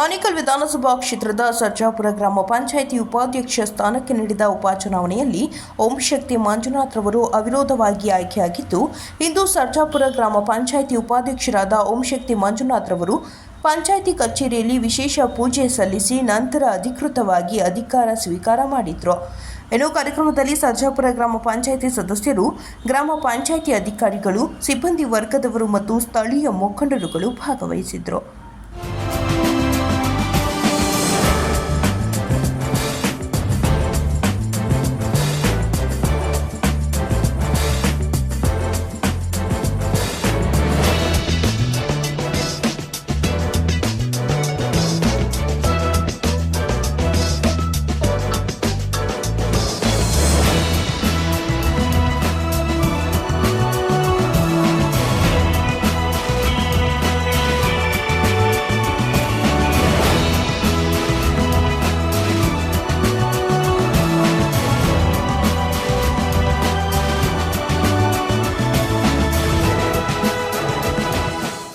ಆನೇಕಲ್ ವಿಧಾನಸಭಾ ಕ್ಷೇತ್ರದ ಸರ್ಜಾಪುರ ಗ್ರಾಮ ಪಂಚಾಯಿತಿ ಉಪಾಧ್ಯಕ್ಷ ಸ್ಥಾನಕ್ಕೆ ನೀಡಿದ ಉಪಚುನಾವಣೆಯಲ್ಲಿ ಓಂ ಶಕ್ತಿ ಮಂಜುನಾಥ್ ರವರು ಅವಿರೋಧವಾಗಿ ಆಯ್ಕೆಯಾಗಿದ್ದು, ಇಂದು ಸರ್ಜಾಪುರ ಗ್ರಾಮ ಪಂಚಾಯಿತಿ ಉಪಾಧ್ಯಕ್ಷರಾದ ಓಂ ಶಕ್ತಿ ಮಂಜುನಾಥ್ ರವರು ಪಂಚಾಯಿತಿ ಕಚೇರಿಯಲ್ಲಿ ವಿಶೇಷ ಪೂಜೆ ಸಲ್ಲಿಸಿ ನಂತರ ಅಧಿಕೃತವಾಗಿ ಅಧಿಕಾರ ಸ್ವೀಕಾರ ಮಾಡಿದರು. ಇನ್ನು ಕಾರ್ಯಕ್ರಮದಲ್ಲಿ ಸರ್ಜಾಪುರ ಗ್ರಾಮ ಪಂಚಾಯಿತಿ ಸದಸ್ಯರು, ಗ್ರಾಮ ಪಂಚಾಯಿತಿ ಅಧಿಕಾರಿಗಳು, ಸಿಬ್ಬಂದಿ ವರ್ಗದವರು ಮತ್ತು ಸ್ಥಳೀಯ ಮುಖಂಡರುಗಳು ಭಾಗವಹಿಸಿದ್ದರು